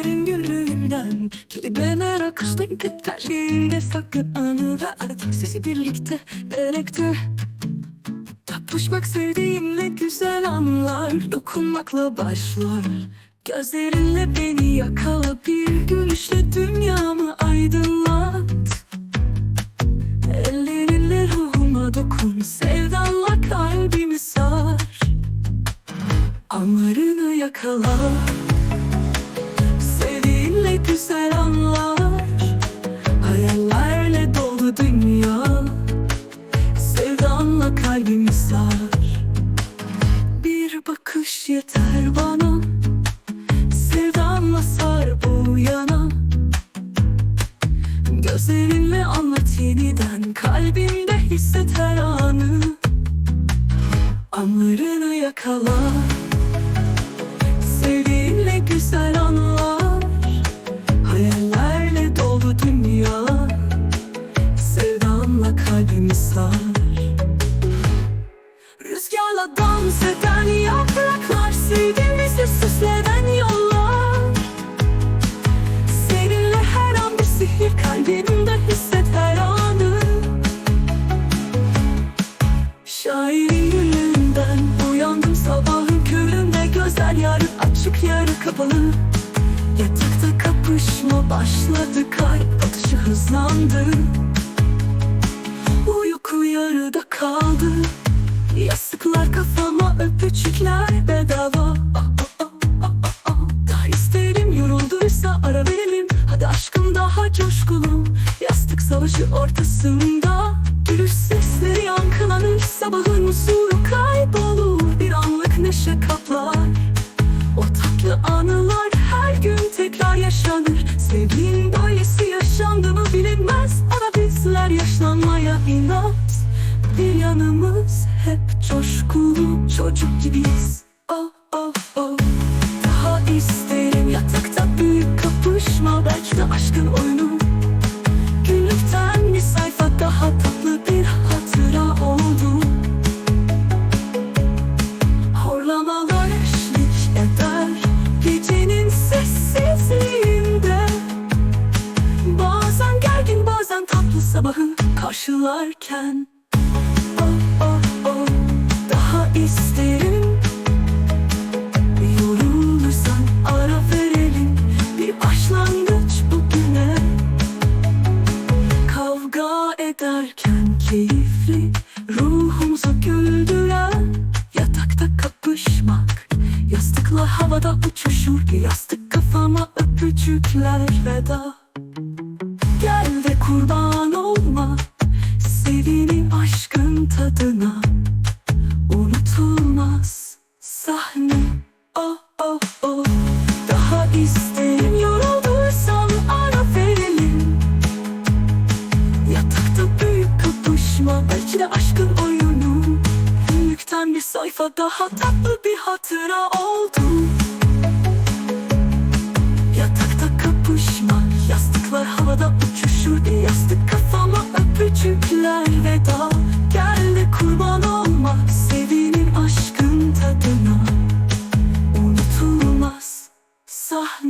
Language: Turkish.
Gözlerin gülünden Kelime akışta gider Yine sakın anıda Sesi birlikte Birlikte. Tapuşmak sevdiğimle güzel anlar Dokunmakla başlar. Gözlerinle beni yakala Bir gülüşle dünyamı aydınlat. Ellerinle ruhuma dokun Sevdanla kalbimi sar. Anlarını yakala güzel anlar Hayallerle dolu dünya. Sevdanla kalbimi sar Bir bakış yeter bana. Sevdanla sar bu yana. Gözlerinle anlat yeniden Kalbimde hisset her anı. Anlarını yakala kapalı Yatakta kapışma başladı kalp atışı hızlandı. Uyku yarıda kaldı. Yastıklar kafama öpücükler bedava. Ah, ah, ah, ah, ah, ah. Daha isterim yorulduysa ara verelim. Hadi aşkım daha coşkulu. Yastık savaşı ortasında. Gülüş sesleri yankılanır. Sabahın huzuru kaybolur. Bir anlık neşe kaplar Bizler yaşlanmaya inat Bir yanımız hep coşkulu çocuk gibiyiz sabahı karşılarken. Oh oh oh daha isterim. Yorulursan ara verelim. Bir başlangıç bugüne. Kavga ederken keyifli Ruhumuza güldüren. Yatakta kapışmak Yastıkla havada uçuşur. Yastık kafama öpücükler veda ama belki de aşkın oyunu. Günlükten bir sayfa daha tatlı bir hatıra oldu. Yatakta kapışma, yastıklar havada uçuşur Bir yastık kafama öpücükler veda. Gel de kurban olma, sevinin aşkın tadına. Unutulmaz sahne.